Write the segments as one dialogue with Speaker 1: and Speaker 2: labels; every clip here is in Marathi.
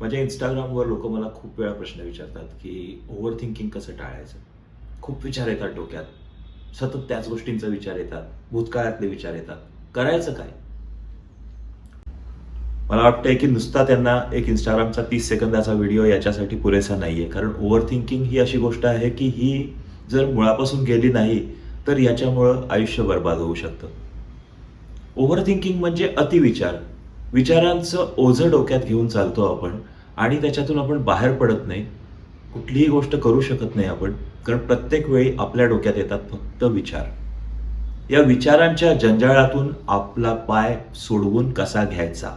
Speaker 1: माझ्या इंस्टाग्रामवर लोक मला खूप वेळा प्रश्न विचारतात की ओव्हर थिंकिंग कसं टाळायचं? खूप विचार येतात डोक्यात. सतत त्याच गोष्टींचा विचार येतात. भूतकाळातले विचार येतात. करायचं काय? मला वाटतंय की नुसता त्यांना एक इंस्टाग्रामचा तीस सेकंदाचा व्हिडिओ याच्यासाठी पुरेसा नाही आहे कारण ओव्हर थिंकिंग ही अशी गोष्ट आहे की ही जर मुळापासून गेली नाही तर याच्यामुळं आयुष्य बर्बाद होऊ शकतं. ओव्हर थिंकिंग म्हणजे अतिविचार. विचारांचं ओझं डोक्यात घेऊन चालतो आपण आणि त्याच्यातून आपण बाहेर पडत नाही. कुठलीही गोष्ट करू शकत नाही आपण कारण प्रत्येक वेळी आपल्या डोक्यात येतात फक्त विचार. या विचारांच्या जंजाळातून आपला पाय सोडवून कसा घ्यायचा?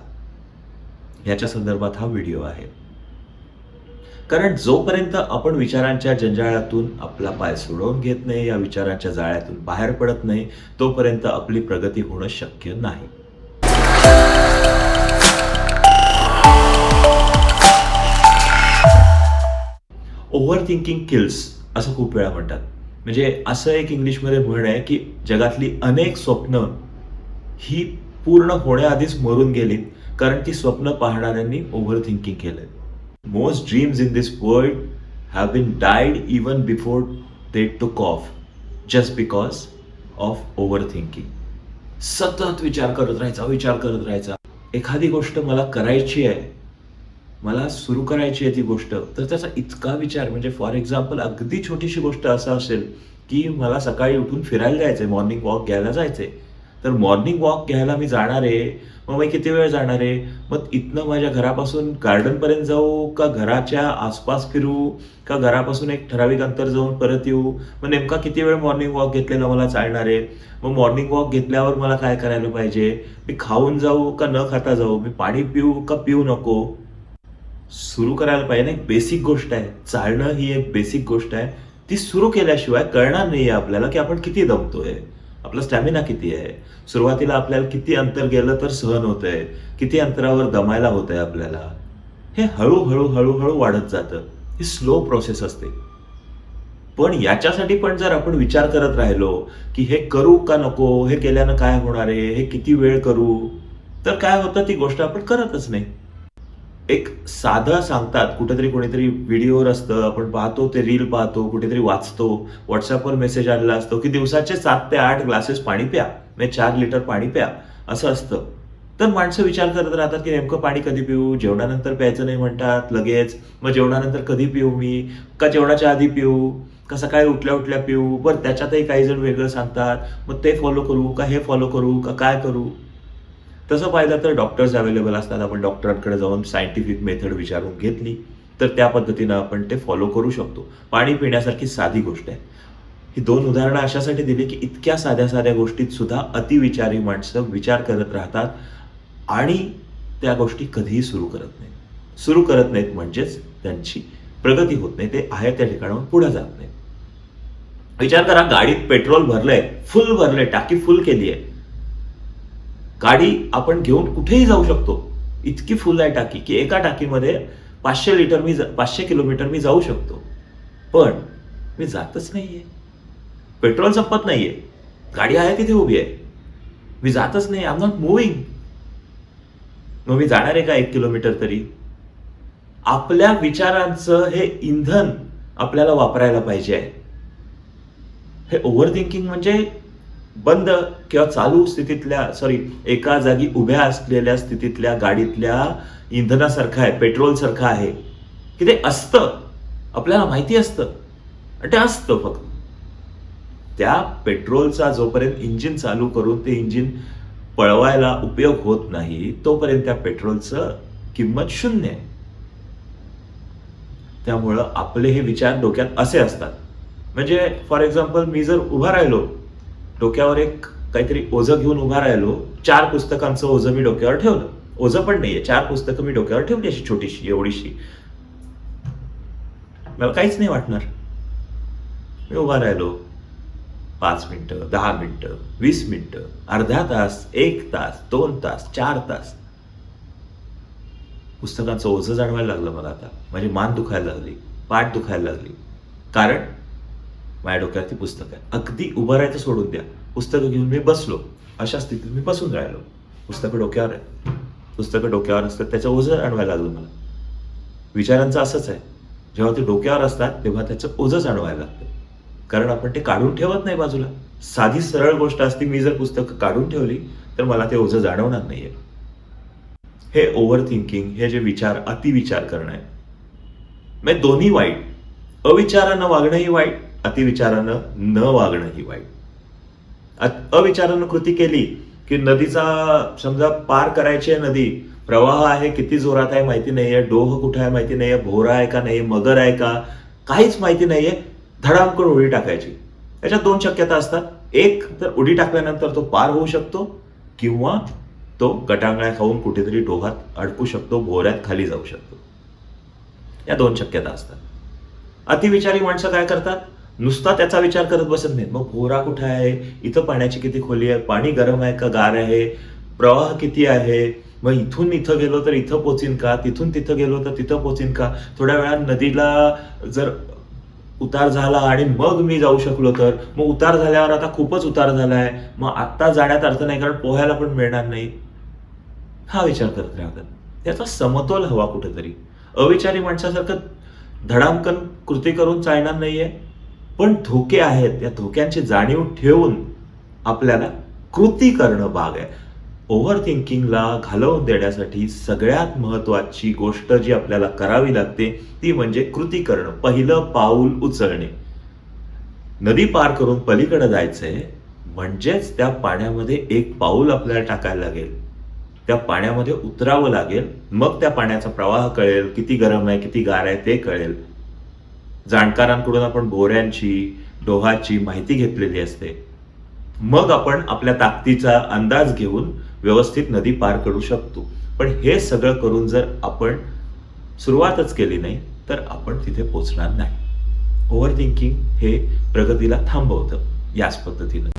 Speaker 1: याच्या संदर्भात हा व्हिडिओ आहे. कारण जोपर्यंत आपण विचारांच्या जंजाळातून आपला पाय सोडवून घेत नाही या विचारांच्या जाळ्यातून बाहेर पडत नाही तोपर्यंत आपली प्रगती होणं शक्य नाही. ओव्हर थिंकिंग किल्स असं खूप वेळा म्हणतात. म्हणजे असं एक इंग्लिशमध्ये म्हण आहे की जगातली अनेक स्वप्न ही पूर्ण होण्याआधीच मरून गेलीत कारण ती स्वप्न पाहणाऱ्यांनी ओव्हर थिंकिंग केलंय. Most dreams in this world have been died even before they took off just because of over thinking सतत विचार करत राहायचा विचार करत राहायचा. एखादी गोष्ट मला करायची आहे मला सुरू करायची आहे ती गोष्ट. तर त्याचा इतका विचार म्हणजे फॉर एक्झाम्पल अगदी छोटीशी गोष्ट असं असेल की मला सकाळी उठून फिरायला जायचंय मॉर्निंग वॉक घ्यायला जायचंय. तर मॉर्निंग वॉक घ्यायला मी जाणार आहे. मग मी किती वेळ जाणार आहे? मग इथनं माझ्या घरापासून गार्डनपर्यंत जाऊ का घराच्या आसपास फिरू? का घरापासून एक ठराविक अंतर जाऊन परत येऊ? मग नेमका किती वेळ मॉर्निंग वॉक घेतलेला मला चालणार आहे? मग मॉर्निंग वॉक घेतल्यावर मला काय करायला पाहिजे? मी खाऊन जाऊ का न खाता जाऊ? मी पाणी पिऊ का पिऊ नको? सुरू करायला पाहिजे. ना एक बेसिक गोष्ट आहे. चालणं ही एक बेसिक गोष्ट आहे. ती सुरू केल्याशिवाय कळणार नाहीये आपल्याला की आपण किती दमतोय. आपला स्टॅमिना किती आहे? सुरुवातीला आपल्याला किती अंतर गेलं तर सहन होतंय? किती अंतरावर दमायला होतंय आपल्याला? हे हळूहळू हळूहळू वाढत जातं. ही स्लो प्रोसेस असते. पण याच्यासाठी पण जर आपण विचार करत राहिलो की हे करू का नको? हे केल्यानं काय होणार आहे? हे किती वेळ करू? तर काय होतं? ती गोष्ट आपण करतच नाही. एक साधं सांगतात कुठेतरी कोणीतरी व्हिडिओवर असतं आपण पाहतो ते रील पाहतो कुठेतरी वाचतो व्हॉट्सअपवर मेसेज आलेला असतो की दिवसाचे सात ते आठ ग्लासेस पाणी प्या म्हणजे चार लिटर पाणी प्या असं असतं. तर माणसं विचार करत राहतात की नेमकं पाणी कधी पिऊ जेवणानंतर प्यायचं नाही म्हणतात लगेच. मग जेवणानंतर कधी पिऊ मी? का जेवणाच्या आधी पिऊ? का सकाळी उठल्या उठल्या पिऊ? बरं त्याच्यातही काही जण वेगळं सांगतात. मग ते फॉलो करू का हे फॉलो करू का काय करू? तसं पाहिलं तर डॉक्टर्स अवेलेबल असतात. आपण डॉक्टरांकडे जाऊन सायंटिफिक मेथड विचारून घेतली तर त्या पद्धतीनं आपण ते फॉलो करू शकतो. पाणी पिण्यासारखी साधी गोष्ट आहे. ही दोन उदाहरणं अशासाठी दिली की इतक्या साध्या साध्या गोष्टीत सुद्धा अतिविचारी माणसं विचार करत राहतात आणि त्या गोष्टी कधीही सुरू करत नाहीत. सुरू करत नाहीत म्हणजेच त्यांची प्रगती होत नाही. ते आहे त्या ठिकाणाहून पुढे जात नाहीत. विचार करा गाडीत पेट्रोल भरलंय फुल भरलंय टाकी फुल केली आहे गाडी आपण घेऊन कुठेही जाऊ शकतो. इतकी फुल आहे टाकी की एका टाकीमध्ये पाचशे लिटर मी पाचशे किलोमीटर मी जाऊ शकतो. पण मी जातच नाहीये. पेट्रोल संपत नाहीये. गाडी आहे तिथे उभी आहे. मी जातच नाही. आम नॉट मुव्हिंग मग मी जाणार आहे का एक किलोमीटर तरी? आपल्या विचारांचं हे इंधन आपल्याला वापरायला पाहिजे आहे. हे ओव्हर थिंकिंग म्हणजे बंद किंवा चालू स्थितीतल्या सॉरी एका जागी उभ्या असलेल्या स्थितीतल्या गाडीतल्या इंधनासारखं आहे पेट्रोलसारखं आहे की ते असतं. आपल्याला माहिती असतं. आणि ते असतं फक्त. त्या पेट्रोलचा जोपर्यंत इंजिन चालू करून ते इंजिन पळवायला उपयोग होत नाही तोपर्यंत त्या पेट्रोलचं किंमत शून्य आहे. त्यामुळं आपले हे विचार डोक्यात असे असतात. म्हणजे फॉर एक्झाम्पल मी जर उभा राहिलो डोक्यावर एक काहीतरी ओझं घेऊन उभा राहिलो. चार पुस्तकांचं ओझं मी डोक्यावर ठेवलं. ओझं पण नाहीये. चार पुस्तकं मी डोक्यावर ठेवली अशी छोटीशी एवढीशी. मला काहीच नाही वाटणार. मी उभा राहिलो. पाच मिनटं दहा मिनटं वीस मिनटं अर्धा तास एक तास दोन तास चार तास. पुस्तकांचं ओझं जाणवायला लागलं मला आता. माझी मान दुखायला लागली. पाठ दुखायला लागली. कारण माझ्या डोक्यात ती पुस्तक आहे अगदी उभं राहायचं सोडून द्या. पुस्तकं घेऊन मी बसलो. अशा स्थितीत मी बसून राहिलो. पुस्तकं डोक्यावर आहे पुस्तकं डोक्यावर असतात त्याचं ओझं आणवायला लागलं मला. विचारांचं असंच आहे. जेव्हा ते डोक्यावर असतात तेव्हा त्याचं ओझं जाणवायला लागतं. कारण आपण ते काढून ठेवत नाही बाजूला. साधी सरळ गोष्ट असती मी जर पुस्तक काढून ठेवली तर मला ते ओझं जाणवणार नाहीये. हे ओव्हर थिंकिंग हे जे विचार अतिविचार करणं आहे. म्हणजे दोन्ही वाईट. अविचारानं वागणंही वाईट. अतिविचारानं न वागणं ही वाईट. अविचारानं कृती केली की नदीचा समजा पार करायची आहे नदी प्रवाह आहे किती जोरात आहे माहिती नाहीये डोह कुठे आहे माहिती नाहीये भोरा आहे का नाही मगर आहे का काहीच माहिती नाहीये धडामकन उडी टाकायची. याच्यात दोन शक्यता असतात. एक तर उडी टाकल्यानंतर तो पार होऊ शकतो किंवा तो गटांगळ्या खाऊन कुठेतरी डोहात अडकू शकतो भोऱ्यात खाली जाऊ शकतो. या दोन शक्यता असतात. अतिविचारी माणसं काय करतात? नुसता त्याचा विचार करत बसत नाहीत. मग भोरा कुठे आहे? इथं पाण्याची किती खोली आहे? पाणी गरम आहे का? गार आहे? प्रवाह किती आहे? मग इथून इथं गेलो तर इथं पोचीन का? तिथून तिथं गेलो तर तिथं पोचीन का? थोड्या वेळात नदीला जर उतार झाला आणि मग मी जाऊ शकलो तर? मग उतार झाल्यावर आता खूपच उतार झालाय. मग आत्ता जाण्यात अर्थ नाही कारण पोहायला पण मिळणार नाही. हा विचार करत राहतात त्याचा समतोल हवा कुठेतरी. अविचारी माणसासारखं धडामकन कृती करून चालणार नाहीये. पण धोके आहेत या धोक्यांची जाणीव ठेवून आपल्याला कृती करणं भाग आहे. ओव्हर थिंकिंगला घालवून देण्यासाठी सगळ्यात महत्वाची गोष्ट जी आपल्याला करावी लागते ती म्हणजे कृती करणं पहिलं पाऊल उचलणे. नदी पार करून पलीकडे जायचंय म्हणजेच त्या पाण्यामध्ये एक पाऊल आपल्याला टाकायला लागेल. त्या पाण्यामध्ये उतरावं लागेल मग त्या पाण्याचा प्रवाह कळेल किती गरम आहे किती गार आहे ते कळेल. जाणकारांकडून आपण भोऱ्यांची डोहाची माहिती घेतलेली असते. मग आपण आपल्या ताकदीचा अंदाज घेऊन व्यवस्थित नदी पार करू शकतो. पण हे सगळं करून जर आपण सुरुवातच केली नाही तर आपण तिथे पोचणार नाही. ओव्हर थिंकिंग हे प्रगतीला थांबवतं याच पद्धतीनं.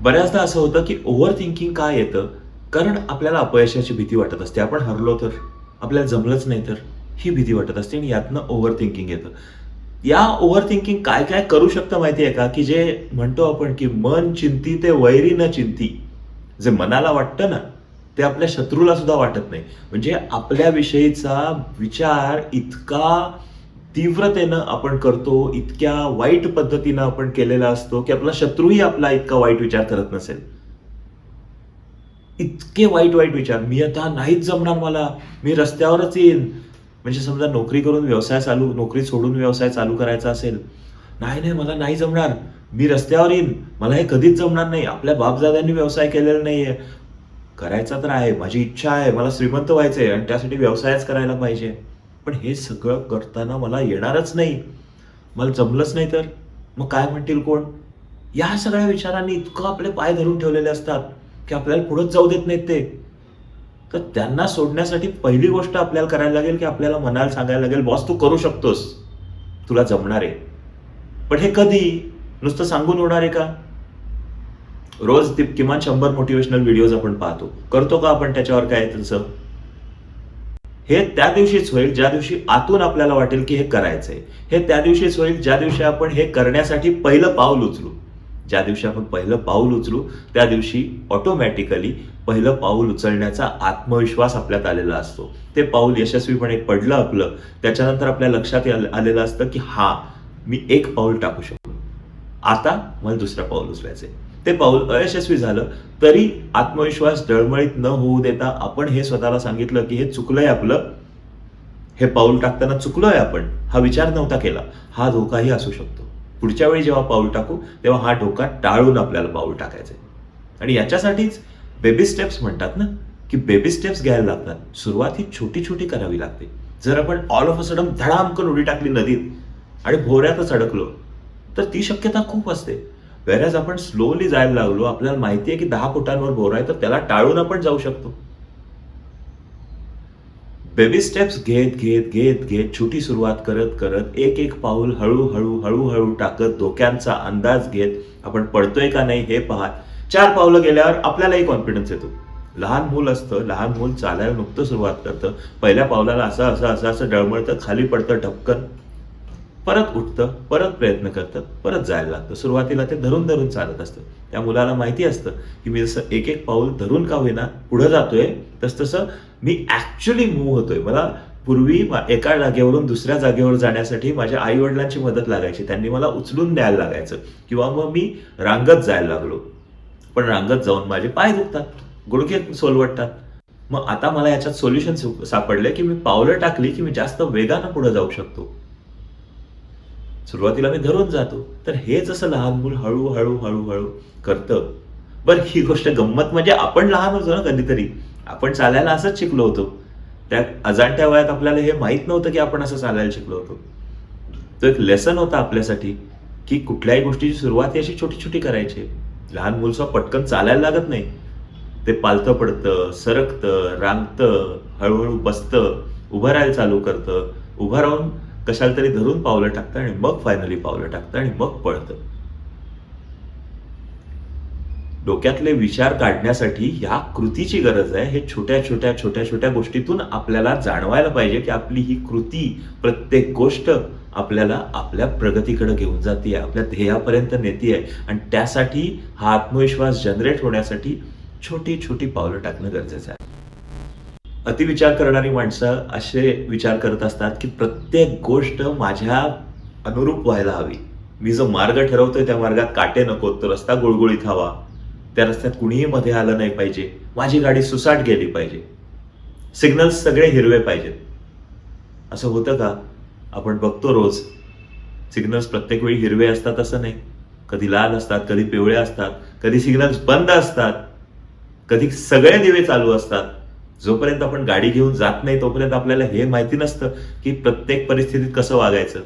Speaker 1: बऱ्याचदा असं होतं की ओव्हर थिंकिंग काय येतं? कारण आपल्याला अपयशाची भीती वाटत असते. आपण हरलो तर? आपल्याला जमलंच नाही तर? ही भीती वाटत असते आणि यातनं ओव्हर थिंकिंग येतं. या ओव्हर थिंकिंग काय काय करू शकतं माहिती आहे का? की जे म्हणतो आपण की मन चिंती ते वैरी न चिंती जे मनाला वाटतं ना ते आपल्या शत्रूला सुद्धा वाटत नाही. म्हणजे आपल्याविषयीचा विचार इतका तीव्रतेनं आपण करतो इतक्या वाईट पद्धतीनं आपण केलेला असतो की आपला शत्रूही आपला इतका वाईट विचार करत नसेल. इतके वाईट वाईट विचार मी आता नाहीच जमणार मला मी रस्त्यावरच येईन म्हणजे समजा नोकरी करून व्यवसाय चालू नोकरी सोडून व्यवसाय चालू करायचा असेल नाही नाही मला नाही जमणार. मी रस्त्यावर येईन. मला हे कधीच जमणार नाही. आपल्या बापदाद्यांनी व्यवसाय केलेला नाही आहे करायचा तर आहे. माझी इच्छा आहे. मला श्रीमंत व्हायचं आहे आणि त्यासाठी व्यवसायच करायला पाहिजे. पण हे सगळं करताना मला येणारच नाही. मला जमलंच नाही तर. मग काय म्हणतील कोण? या सगळ्या विचारांनी इतकं आपले पाय धरून ठेवलेले असतात की आपल्याला पुढंच जाऊ देत नाहीत ते. तर त्यांना सोडण्यासाठी पहिली गोष्ट आपल्याला करायला लागेल की आपल्याला मनाला सांगायला लागेल बॉस तू करू शकतोस. तुला जमणार आहे. पण हे कधी? नुसतं सांगून होणार आहे का? रोज ती किमान शंभर मोटिवेशनल व्हिडिओज आपण पाहतो. करतो का आपण त्याच्यावर काय त्यांचं? हे त्या दिवशीच होईल ज्या दिवशी आतून आपल्याला वाटेल की हे करायचंय. हे त्या दिवशीच होईल ज्या दिवशी आपण हे करण्यासाठी पहिलं पाऊल उचलू. ज्या दिवशी आपण पहिलं पाऊल उचलू त्या दिवशी ऑटोमॅटिकली पहिलं पाऊल उचलण्याचा आत्मविश्वास आपल्यात आलेला असतो. ते पाऊल यशस्वीपणे पडलं आपलं त्याच्यानंतर आपल्या लक्षात आलेलं असतं की हा मी एक पाऊल टाकू शकतो आता मला दुसरं पाऊल उचलायचंय. ते पाऊल अयशस्वी झालं तरी आत्मविश्वास डळमळीत न होऊ देता आपण हे स्वतःला सांगितलं की हे चुकलंय आपलं. हे पाऊल टाकताना चुकलोय आपण हा विचार नव्हता केला. हा धोकाही असू शकतो. पुढच्या वेळी जेव्हा पाऊल टाकू तेव्हा हा धोका टाळून आपल्याला पाऊल टाकायचंय. आणि याच्यासाठीच बेबी स्टेप्स म्हणतात ना की बेबी स्टेप्स घ्यायला लागतात. सुरुवात ही छोटी छोटी करावी लागते. जर आपण ऑल ऑफ अ सडन धडामकन उडी टाकली नदीत आणि भोऱ्यातच अडकलो तर ती शक्यता खूप असते. वेरॅज आपण स्लोली जायला लागलो आपल्याला माहिती आहे की दहा फुटांवर भोर आहे तर त्याला टाळून आपण जाऊ शकतो. बेबी स्टेप्स घेत घेत घेत घेत छोटी सुरुवात करत करत एक एक पाऊल हळूहळू हळूहळू टाकत धोक्यांचा अंदाज घेत आपण पडतोय का नाही हे पाहत. चार पावलं गेल्यावर आपल्यालाही कॉन्फिडन्स येतो. लहान मूल असतं लहान मूल चालायला नुकतं सुरुवात करतं. पहिल्या पावलाला असं असं असं असं डळमळतं खाली पडतं ढपकन. परत उठतं परत प्रयत्न करतं परत जायला लागतं. सुरुवातीला ते धरून धरून चालत असतं. त्या मुलाला माहिती असतं की मी जसं एक एक पाऊल धरून का होईना पुढं जातोय तस तसं मी ॲक्च्युली मूव्ह होतोय. मला पूर्वी एका जागेवरून दुसऱ्या जागेवर जाण्यासाठी माझ्या आई वडिलांची मदत लागायची. त्यांनी मला उचलून द्यायला लागायचं. किंवा मग मी रांगत जायला लागलो. पण रांगत जाऊन माझे पाय दुखतात गुडघे सोलवटतात. मग आता मला याच्यात सोल्युशन सापडले की मी पावलं टाकली की मी जास्त वेगानं पुढे जाऊ शकतो. सुरुवातीला मी धरून जातो तर हे जसं लहान मूल हळूहळू हळूहळू करतं. बरं ही गोष्ट गंमत म्हणजे आपण लहान होतो ना कधीतरी. आपण चालायला असंच शिकलो होतो. त्या अजाणत्या वयात आपल्याला हे माहीत नव्हतं की आपण असं चालायला शिकलो होतो. तो एक लेसन होता आपल्यासाठी की कुठल्याही गोष्टीची सुरुवात ही अशी छोटी छोटी करायची. लहान मुलसा पटकन चालायला लागत नाही. ते पालतं पडतं सरकतं रांगतं हळूहळू बसतं उभं राहायला चालू करतं. उभं राहून कशाला तरी धरून पावलं टाकतं आणि मग फायनली पावलं टाकतं आणि मग पळतं. डोक्यातले विचार काढण्यासाठी ह्या कृतीची गरज आहे. हे छोट्या छोट्या छोट्या छोट्या गोष्टीतून आपल्याला जाणवायला पाहिजे की आपली ही कृती प्रत्येक गोष्ट आपल्याला आपल्या प्रगतीकडे घेऊन जाते आपल्या ध्येयापर्यंत नेते आहे आणि त्यासाठी हा आत्मविश्वास जनरेट होण्यासाठी छोटी छोटी पावलं टाकणं गरजेचं आहे. अतिविचार करणारी माणसं असे विचार करत असतात की प्रत्येक गोष्ट माझ्या अनुरूप व्हायला हवी. मी जो मार्ग ठरवतोय त्या मार्गात काटे नको तो रस्ता गुळगुळीत हवा. त्या रस्त्यात कुणीही मध्ये आलं नाही पाहिजे. माझी गाडी सुसाट गेली पाहिजे. सिग्नल्स सगळे हिरवे पाहिजेत. असं होतं का? आपण बघतो रोज. सिग्नल्स प्रत्येक वेळी हिरवे असतात असं नाही. कधी लाल असतात कधी पिवळे असतात कधी सिग्नल्स बंद असतात. कधी सगळे दिवे चालू असतात. जोपर्यंत आपण गाडी घेऊन जात नाही तोपर्यंत आपल्याला हे माहिती नसतं की प्रत्येक परिस्थितीत कसं वागायचं.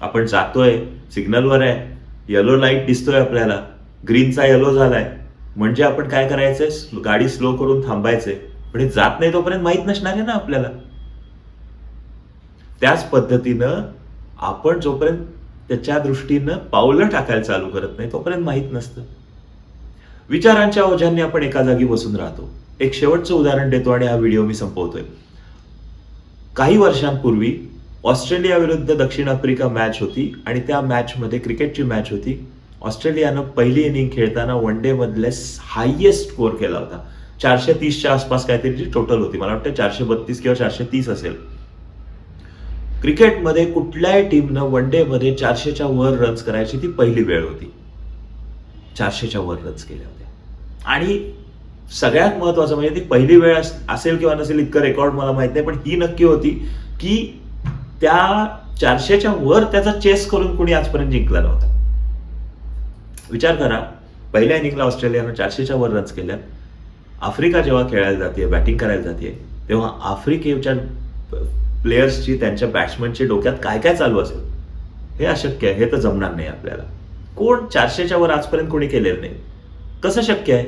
Speaker 1: आपण जातोय सिग्नलवर आहे. येलो लाइट दिसतोय आपल्याला. ग्रीनचा येलो झालाय. म्हणजे आपण काय करायचंय? गाडी स्लो करून थांबायचंय. पण हे जात नाही तोपर्यंत माहीत नसणार आहे ना आपल्याला. त्याच पद्धतीनं आपण जोपर्यंत त्याच्या दृष्टीनं पावलं टाकायला चालू करत नाही तोपर्यंत माहीत नसतं. विचारांच्या ओझ्यांनी आपण एका जागी बसून राहतो. एक शेवटचं उदाहरण देतो आणि हा व्हिडिओ मी संपवतोय. काही वर्षांपूर्वी ऑस्ट्रेलिया विरुद्ध दक्षिण आफ्रिका मॅच होती आणि त्या मॅचमध्ये क्रिकेटची मॅच होती. ऑस्ट्रेलियानं पहिली इनिंग खेळताना वन डे मधले हायेस्ट स्कोअर केला होता. चारशे तीसच्या आसपास काहीतरी टोटल होती. मला वाटतं चारशे बत्तीस किंवा चारशे तीस असेल. क्रिकेटमध्ये कुठल्याही टीमनं वन डे मध्ये चारशेच्या वर रन्स करायची ती पहिली वेळ होती. चारशेच्या वर रन्स केल्या होत्या. आणि सगळ्यात महत्वाचं म्हणजे ती पहिली वेळ असेल किंवा नसेल इतकं रेकॉर्ड मला माहीत नाही पण ही नक्की होती की त्या चारशेच्या वर त्याचा चेस करून कुणी आजपर्यंत जिंकला नव्हता विचार करा पहिल्या इनिंगला ऑस्ट्रेलियानं चारशेच्या वर रन्स केल्या आफ्रिका जेव्हा खेळायला जाते बॅटिंग करायला जाते तेव्हा आफ्रिकेच्या प्लेयर्सची त्यांच्या बॅट्समनच्या डोक्यात काय काय चालू असेल? हे अशक्य आहे हे तर जमणार नाही आपल्याला. कोण चारशेच्या वर आजपर्यंत कोणी केलेलं नाही? कसं शक्य आहे?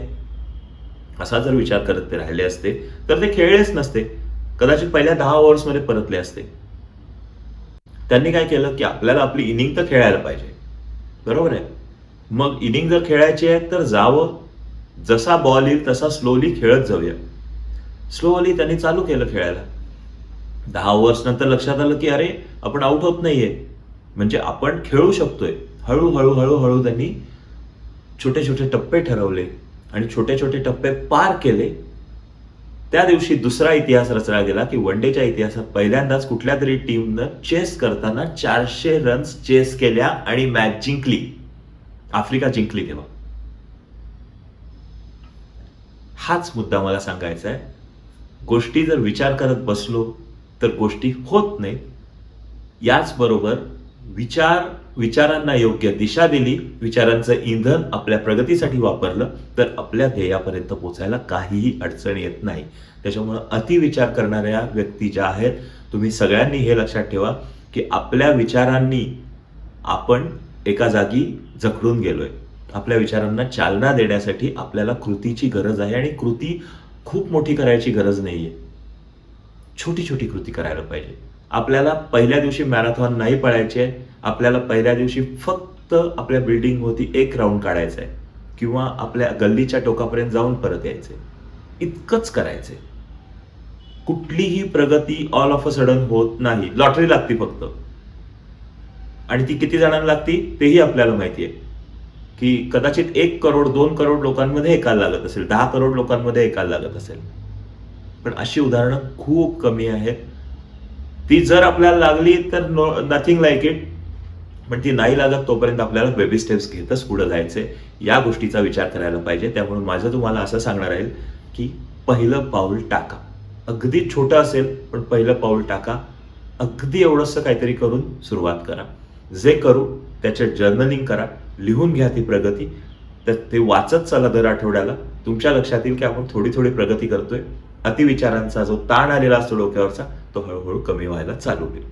Speaker 1: असा जर विचार करत ते राहिले असते तर ते खेळलेच नसते. कदाचित पहिल्या दहा ओव्हर्समध्ये परतले असते. त्यांनी काय केलं की आपल्याला आपली इनिंग तर खेळायला पाहिजे. बरोबर आहे? मग इनिंग जर खेळायची आहे तर जावं. जसा बॉल येईल तसा स्लोली खेळत जाऊया. स्लोली त्यांनी चालू केलं खेळायला. दहा ओव्हर्स नंतर लक्षात आलं की अरे आपण आउट होत नाहीये. म्हणजे आपण खेळू शकतोय. हळूहळू हळूहळू त्यांनी छोटे छोटे टप्पे ठरवले आणि छोटे छोटे टप्पे पार केले. त्या दिवशी दुसरा इतिहास रचला गेला की वन डेच्या इतिहासात पहिल्यांदाच कुठल्या तरी टीमनं चेस करताना चारशे रन्स चेस केल्या आणि मॅच जिंकली. आफ्रिका जिंकली तेव्हा. हाच मुद्दा मला सांगायचा आहे. गोष्टी जर विचार करत बसलो तर गोष्टी होत नाहीत. याचबरोबर विचार विचारांना योग्य दिशा दिली विचारांचं इंधन आपल्या प्रगतीसाठी वापरलं तर आपल्या ध्येयापर्यंत पोचायला काहीही अडचण येत नाही. त्याच्यामुळं अतिविचार करणाऱ्या व्यक्ती ज्या आहेत तुम्ही सगळ्यांनी हे लक्षात ठेवा की आपल्या विचारांनी आपण एका जागी जखडून गेलोय. आपल्या विचारांना चालना देण्यासाठी आपल्याला कृतीची गरज आहे आणि कृती खूप मोठी करायची गरज नाही आहे छोटी छोटी कृती करायला पाहिजे. आपल्याला पहिल्या दिवशी मॅरेथॉन नाही पळायचे आपल्याला पहिल्या दिवशी फक्त आपल्या बिल्डिंग होती एक राऊंड काढायचा आहे किंवा आपल्या गल्लीच्या टोकापर्यंत जाऊन परत यायचे इतकंच करायचंय कुठलीही प्रगती ऑल ऑफ अ सडन होत नाही. लॉटरी लागती फक्त. आणि ती किती जणांना लागती? तेही आपल्याला माहिती आहे. की कदाचित एक करोड दोन करोड लोकांमध्ये एकाला लागत असेल दहा करोड लोकांमध्ये एकाला लागत असेल. पण अशी उदाहरणं खूप कमी आहेत. ती जर आपल्याला लागली तर नो नथिंग लाईक इट पण ती नाही लागत तोपर्यंत आपल्याला बेबी स्टेप्स घेतच पुढे जायचे या गोष्टीचा विचार करायला पाहिजे. त्यामुळे माझं तुम्हाला असं सांगणार आहे की पहिलं पाऊल टाका. अगदी छोटं असेल पण पहिलं पाऊल टाका. अगदी एवढंसं काहीतरी करून सुरुवात करा. जे करू त्याचे जर्नलिंग करा. लिहून घ्या ती प्रगती. तर ते वाचत चला दर आठवड्याला. तुमच्या लक्षात येईल की आपण थोडी थोडी प्रगती करतोय. अतिविचारांचा जो ताण आलेला असतो डोक्यावरचा तो हळूहळू कमी व्हायला चालू होईल.